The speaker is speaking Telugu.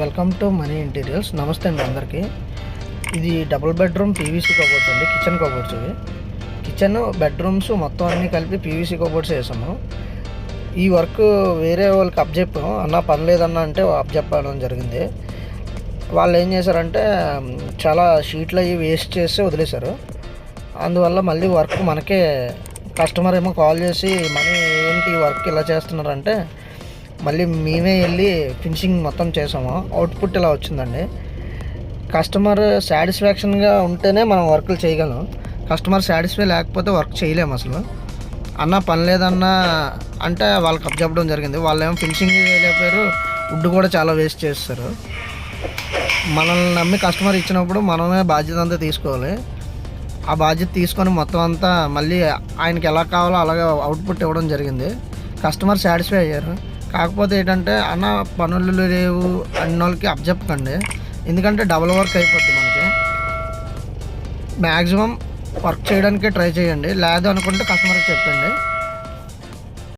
Welcome to money ఇంటీరియల్స్. నమస్తే అండి అందరికీ. ఇది డబుల్ బెడ్రూమ్ పీవీసీ కబోర్డ్స్ అండి కిచెన్ కబోర్డ్స్ ఇవి. కిచెన్ బెడ్రూమ్స్ మొత్తం అన్నీ కలిపి పీవీసీ కబోర్డ్స్ వేసాము ఈ వర్క్ వేరే వాళ్ళకి అప్జెప్పాము అన్న పని లేదన్న అంటే అప్చెప్పడం జరిగింది. వాళ్ళు ఏం చేశారంటే చాలా షీట్లు అవి వేస్ట్ చేసి వదిలేశారు. అందువల్ల మళ్ళీ వర్క్ మనకే కస్టమర్ ఏమో కాల్ చేసి మనీ ఏంటి వర్క్ ఇలా చేస్తున్నారంటే మళ్ళీ మేమే వెళ్ళి ఫినిషింగ్ మొత్తం చేసాము. అవుట్పుట్ ఇలా వచ్చిందండి. కస్టమర్ సాటిస్ఫాక్షన్గా ఉంటేనే మనం వర్కులు చేయగలం. కస్టమర్ సాటిస్ఫై లేకపోతే వర్క్ చేయలేము అసలు. అన్న పని లేదన్నా అంటే వాళ్ళకి అప్ చెప్పడం జరిగింది. వాళ్ళు ఏమో ఫినిషింగ్ చేయలేకపోయారు. వుడ్ కూడా చాలా వేస్ట్ చేస్తారు. మనల్ని నమ్మి కస్టమర్ ఇచ్చినప్పుడు మనమే బాధ్యత అంతా తీసుకోవాలి. ఆ బాధ్యత తీసుకొని మొత్తం అంతా మళ్ళీ ఆయనకి ఎలా కావాలో అలాగే అవుట్పుట్ ఇవ్వడం జరిగింది. కస్టమర్ సాటిస్ఫై అయ్యారు. కాకపోతే ఏంటంటే అన్న పనులు లేవు అన్న వాళ్ళకి అప్పచెప్పకండి ఎందుకంటే డబుల్ వర్క్ అయిపోద్ది మనకి. మ్యాక్సిమం వర్క్ చేయడానికే ట్రై చేయండి. లేదు అనుకుంటే కస్టమర్కి చెప్పండి.